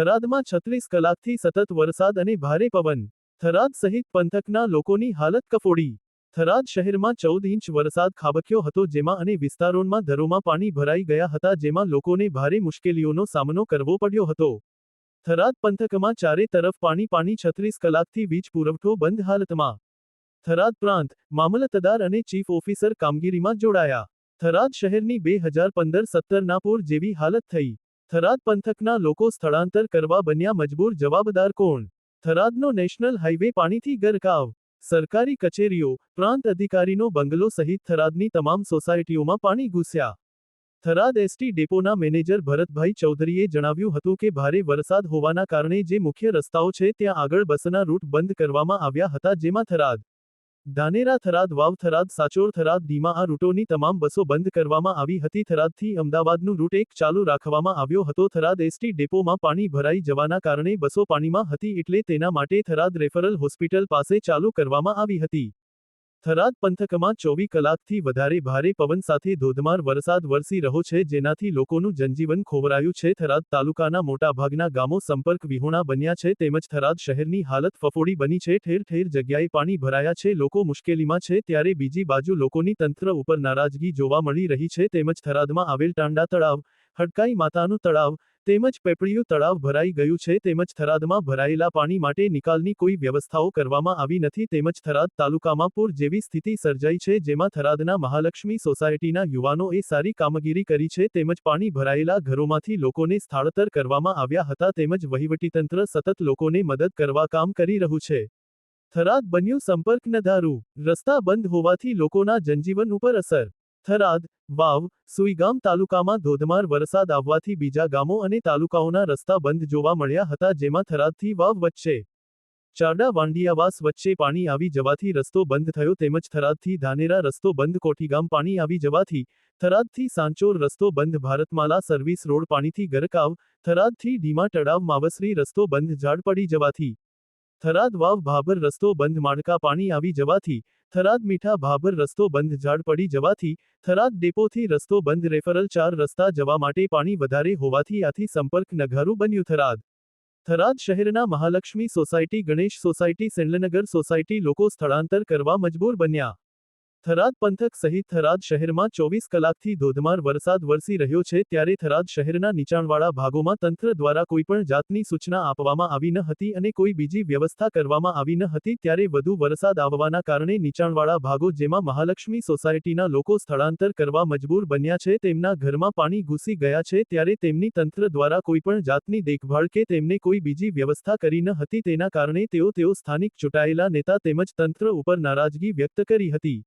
થરાદમાં છત્રીસ કલાકથી સતત વરસાદ અને ભારે પવન. થરાદ સહિત પંથકના લોકોની હાલત કફોડી. થરાદ શહેરમાં ચૌદ ઇંચ વરસાદ ખાબક્યો હતો જેમાં અને વિસ્તારોમાં ધરોમાં પાણી ભરાઈ ગયા હતા જેમાં લોકોને ભારે મુશ્કેલીઓનો સામનો કરવો પડ્યો હતો. થરાદ પંથકમાં ચારે તરફ પાણી પાણી છત્રીસ કલાકથી વીજ પુરવઠો બંધ હાલતમાં. થરાદ પ્રાંત, મામલતદાર અને ચીફ ઓફિસર કામગીરીમાં જોડાયા. થરાદ શહેરની બે હજાર પંદર સત્તરના પૂર જેવી હાલત થઈ. થરાદ પંથકના લોકો સ્થળાંતર કરવા બન્યા મજબૂર જવાબદાર કોણ? થરાદનો નેશનલ હાઈવે પાણીથી ગરકાવ. સરકારી કચેરીઓ, પ્રાંત અધિકારીનો બંગલો સહિત થરાદની તમામ સોસાયટીઓમાં પાણી ઘૂસ્યા. થરાદ એસટી ડેપોના મેનેજર ભરતભાઈ ચૌધરીએ જણાવ્યું હતું કે ભારે વરસાદ હોવાના કારણે જે મુખ્ય રસ્તાઓ છે ત્યાં આગળ બસના રૂટ બંધ કરવામાં આવ્યા હતા જેમાં થરાદ ધાનેરા થરાદ, વાવ થરાદ, સાચોર થરાદ ધીમા આ રૂટોની તમામ બસો બંધ કરવામાં આવી હતી. થરાદથી અમદાવાદનું રૂટ એક ચાલુ રાખવામાં આવ્યો હતો. થરાદ એસટી ડેપોમાં પાણી ભરાઈ જવાના કારણે બસો પાણીમાં હતી એટલે તેના માટે થરાદ રેફરલ હોસ્પિટલ પાસે ચાલુ કરવામાં આવી હતી. થરાદ પંથકમાં ચોવી કલાકથી વધારે ભારે પવન સાથે ધોધમાર વરસાદ વરસી રહ્યો છે, જેનાથી લોકોનું જનજીવન ખોવરાયું છે. થરાદ તાલુકાના મોટાભાગના ગામો સંપર્ક વિહોણા બન્યા છે, તેમજ થરાદ શહેરની હાલત ફફોડી બની છે. ઠેર ઠેર જગ્યાએ પાણી ભરાયા છે, લોકો મુશ્કેલીમાં છે, ત્યારે બીજી બાજુ લોકોની તંત્ર ઉપર નારાજગી જોવા મળી રહી છે, તેમજ થરાદમાં આવેલ ટાંડા તળાવ હડકાઈ માતાનું તળાવ, તેમજ પેપળિયું તળાવ ભરાઈ ગયું છે, તેમજ થરાદમાં ભરાયેલા પાણી માટે નિકાલની કોઈ વ્યવસ્થાઓ કરવામાં આવી નથી, તેમજ થરાદ તાલુકામાં પૂર જેવી સ્થિતિ સર્જાઈ છે, જેમાં થરાદના મહાલક્ષ્મી સોસાયટીના યુવાનોએ સારી કામગીરી કરી છે, તેમજ પાણી ભરાયેલા ઘરોમાંથી લોકોને સ્થળાંતર કરવામાં આવ્યા હતા, તેમજ વહીવટીતંત્ર સતત લોકોને મદદ કરવા કામ કરી રહ્યું છે. થરાદ બન્યું સંપર્ક નધારું રસ્તા બંધ હોવાથી લોકોના જનજીવન ઉપર અસર થરાદ, વાવ સુઈગામ તાલુકામાં ધોધમાર વરસાદ આવવાથી બીજા ગામો અને તાલુકાઓના રસ્તા બંધ જોવા મળ્યા હતા જેમાં થરાદથી વાવ વચ્ચે ચારડા વાંડિયાવાસ વચ્ચે પાણી આવી જવાથી રસ્તો બંધ થયો તેમજ થરાદથી ધાનેરા રસ્તો બંધ, કોઠીગામ પાણી આવી જવાથી થરાદથી સાંચોર રસ્તો બંધ, ભારતમાલા સર્વિસ રોડ પાણીથી ગરકાવ, થરાદથી ઢીમા તળાવ માવસરી રસ્તો બંધ, ઝાડ પડી જવાથી થરાદ વાવ ભાભર રસ્તો બંધ, માણકા પાણી આવી જવાથી થરાદ મીઠા ભાભર રસ્તો બંધ, ઝાડ પડી જવાથી થરાદ ડેપોથી રસ્તો બંધ, રેફરલ ચાર રસ્તા જવા માટે પાણી વધારે હોવાથી આથી સંપર્ક નઘારું બન્યું થરાદ. થરાદ શહેરના મહાલક્ષ્મી સોસાયટી, ગણેશ સોસાયટી સેન્લનગર સોસાયટી લોકો સ્થળાંતર કરવા મજબૂર બન્યા. થરાદ પંથક સહિત થરાદ શહેરમાં ચોવીસ કલાકથી ધોધમાર વરસાદ વરસી રહ્યો છે ત્યારે થરાદ શહેરના નીચાણવાળા ભાગોમાં તંત્ર દ્વારા કોઈપણ જાતની સૂચના આપવામાં આવી ન હતી અને કોઈ બીજી વ્યવસ્થા કરવામાં આવી ન હતી ત્યારે વધુ વરસાદ આવવાના કારણે નીચાણવાળા ભાગો, જેમાં મહાલક્ષ્મી સોસાયટીના લોકો સ્થળાંતર કરવા મજબૂર બન્યા છે, તેમના ઘરમાં પાણી ઘૂસી ગયા છે ત્યારે તેમની તંત્ર દ્વારા કોઈપણ જાતની દેખભાળ કે તેમને કોઈ બીજી વ્યવસ્થા કરી ન હતી તેના કારણે તેઓ તેઓ સ્થાનિક ચૂંટાયેલા નેતા તેમજ તંત્ર ઉપર નારાજગી વ્યક્ત કરી હતી.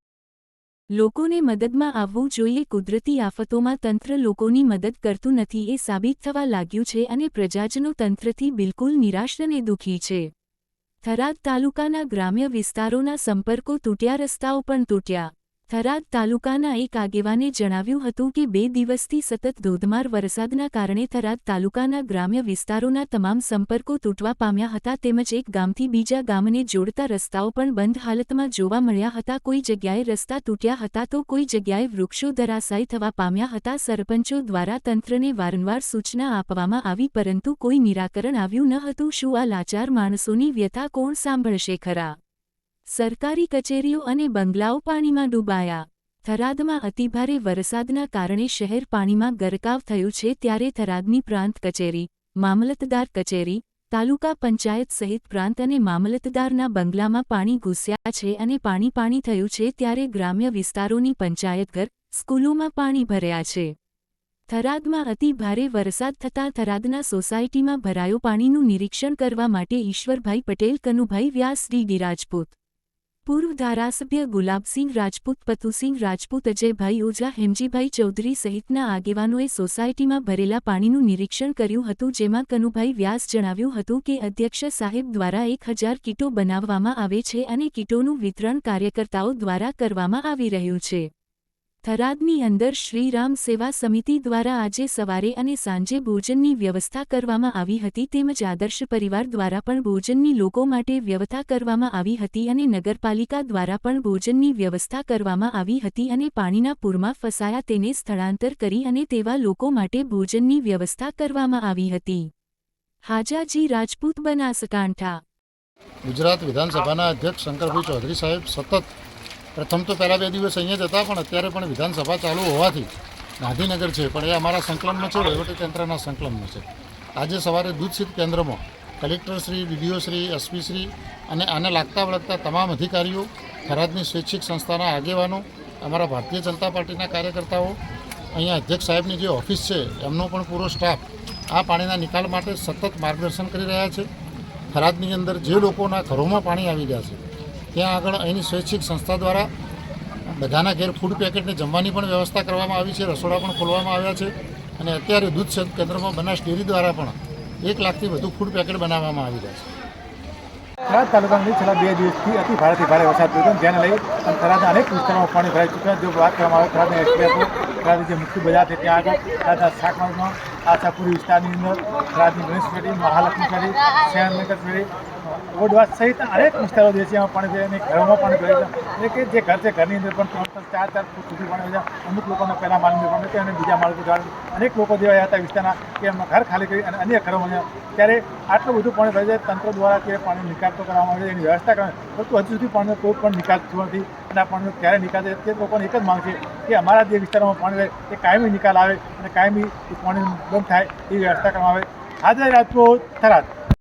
લોકોને મદદમાં આવવું જોઈએ. કુદરતી આફતોમાં તંત્ર લોકોની મદદ કરતું નથી એ સાબિત થવા લાગ્યું છે અને પ્રજાજનો તંત્રથી બિલકુલ નિરાશ અને દુઃખી છે. થરાદ તાલુકાના ગ્રામ્ય વિસ્તારોના સંપર્કો તૂટ્યા, રસ્તાઓ પણ તૂટ્યા. થરાદ તાલુકાના એક આગેવાને જણાવ્યું હતું કે બે દિવસથી સતત ધોધમાર વરસાદના કારણે થરાદ તાલુકાના ગ્રામ્ય વિસ્તારોના તમામ સંપર્કો તૂટવા પામ્યા હતા તેમજ એક ગામથી બીજા ગામને જોડતા રસ્તાઓ પણ બંધ હાલતમાં જોવા મળ્યા હતા. કોઈ જગ્યાએ રસ્તા તૂટ્યા હતા તો કોઈ જગ્યાએ વૃક્ષો ધરાશાયી થવા પામ્યા હતા. સરપંચો દ્વારા તંત્રને વારંવાર સૂચના આપવામાં આવી પરંતુ કોઈ નિરાકરણ આવ્યું ન હતું. શું આ લાચાર માણસોની વ્યથા કોણ સાંભળશે ખરા? સરકારી કચેરીઓ અને બંગલાઓ પાણીમાં ડૂબાયા. થરાદમાં અતિભારે વરસાદના કારણે શહેર પાણીમાં ગરકાવ થયું છે ત્યારે થરાદની પ્રાંત કચેરી, મામલતદાર કચેરી, તાલુકા પંચાયત સહિત પ્રાંત અને મામલતદારના બંગલામાં પાણી ઘૂસ્યા છે અને પાણી પાણી થયું છે ત્યારે ગ્રામ્ય વિસ્તારોની પંચાયતઘર સ્કૂલોમાં પાણી ભર્યા છે. થરાદમાં અતિ ભારે વરસાદ થતાં થરાદના સોસાયટીમાં ભરાયો પાણીનું નિરીક્ષણ કરવા માટે ઈશ્વરભાઈ પટેલ, કનુભાઈ વ્યાસ ડીડી રાજપૂત પૂર્વ ધારાસભ્ય ગુલાબસિંહ રાજપૂત, પતુસિંહ રાજપૂત, અજયભાઈ ઓઝા, હેમજીભાઈ ચૌધરી સહિતના આગેવાનોએ સોસાયટીમાં ભરેલા પાણીનું નિરીક્ષણ કર્યું હતું, જેમાં કનુભાઈ વ્યાસ જણાવ્યું હતું કે અધ્યક્ષ સાહેબ દ્વારા એક હજાર કીટો બનાવવામાં આવે છે અને કીટોનું વિતરણ કાર્યકર્તાઓ દ્વારા કરવામાં આવી રહ્યું છે. થરાદની અંદર શ્રીરામ સેવા સમિતિ દ્વારા આજે સવારે અને સાંજે ભોજનની વ્યવસ્થા કરવામાં આવી હતી તેમજ આદર્શ પરિવાર દ્વારા પણ ભોજનની લોકો માટે વ્યવસ્થા કરવામાં આવી હતી અને નગરપાલિકા દ્વારા પણ ભોજનની વ્યવસ્થા કરવામાં આવી હતી અને પાણીના પૂરમાં ફસાયા તેને સ્થળાંતર કરી અને તેવા લોકો માટે ભોજનની વ્યવસ્થા કરવામાં આવી હતી. હાજાજી રાજપૂત બનાસકાંઠા. ગુજરાત વિધાનસભાના અધ્યક્ષ શંકરભાઈ ચૌધરી સાહેબ સતત પ્રથમ તો પહેલાં બે દિવસ અહીંયા જ હતા, પણ અત્યારે પણ વિધાનસભા ચાલુ હોવાથી ગાંધીનગર છે, પણ એ અમારા સંકલનમાં છે વહીવટીતંત્રના સંકલનમાં છે. આજે સવારે દૂધશીત કેન્દ્રમાં કલેક્ટરશ્રી ડીડીઓશ્રી એસપીશ્રી અને આને લાગતા વળગતા તમામ અધિકારીઓ, થરાદની સ્વૈચ્છિક સંસ્થાના આગેવાનો, અમારા ભારતીય જનતા પાર્ટીના કાર્યકર્તાઓ, અહીંયા અધ્યક્ષ સાહેબની જે ઓફિસ છે, એમનો પણ પૂરો સ્ટાફ આ પાણીના નિકાલ માટે સતત માર્ગદર્શન કરી રહ્યા છે. થરાદની અંદર જે લોકોના ઘરોમાં પાણી આવી ગયા છે ત્યાં આગળ અહીંની સ્વૈચ્છિક સંસ્થા દ્વારા બધાના ઘેર ફૂડ પેકેટને જમવાની પણ વ્યવસ્થા કરવામાં આવી છે, રસોડા પણ ખોલવામાં આવ્યા છે અને અત્યારે દૂધ કેન્દ્રમાં બનાસ ડેરી દ્વારા પણ એક લાખથી વધુ ફૂડ પેકેટ બનાવવામાં આવી રહ્યા છે. થરાદ તાલુકાની છેલ્લા બે દિવસથી અતિ ભારેથી ભારે વરસાદ પડ્યો જેને લઈ અને થરાદના અનેક વિસ્તારોમાં પાણી ભરાઈ ચૂક્યા જો વાત કરવામાં આવે થરાદના એક્સપ્રેસો થરાદની જે મુખ્ય બજાર છે ત્યાં આગળ થરાદના શાકમાર્ગમાં આશાપુરી વિસ્તારની અંદર થરાદની ગણેશ મહાલક્ષ્મી પેઢી શહેરનગર પેઢી ઓડવાસ સહિત અનેક વિસ્તારો જે છે, એમાં પાણી છે, અને ઘરોમાં પાણી ભરાય છે. એટલે કે જે ઘર છે, ઘરની અંદર પણ ત્રણ ત્રણ, ચાર ચાર ફૂટ સુધી પાણી છે અમુક લોકોના પહેલા માળની પાણી છે, અને બીજા માલ જવાનું અનેક લોકો જેવા હતા વિસ્તારના, કે એમના ઘર ખાલી કરી અને અન્ય ઘરોમાં છે. ત્યારે આટલું બધું પાણી ભરાય છે તંત્ર દ્વારા કે પાણી નિકાલ તો કરવામાં આવે છે, એની વ્યવસ્થા કરવામાં પરંતુ હજુ સુધી પાણીનો કોઈ પણ નિકાલ થયો નથી. અને આ પાણીનો ક્યારે નિકાલ થાય, તે લોકોને એક જ માંગ છે કે અમારા જે વિસ્તારોમાં પાણી રહે, એ કાયમી નિકાલ આવે અને કાયમી પાણી બંધ થાય એ વ્યવસ્થા કરવામાં આવે. હાજર રાજકોટ થરાદ.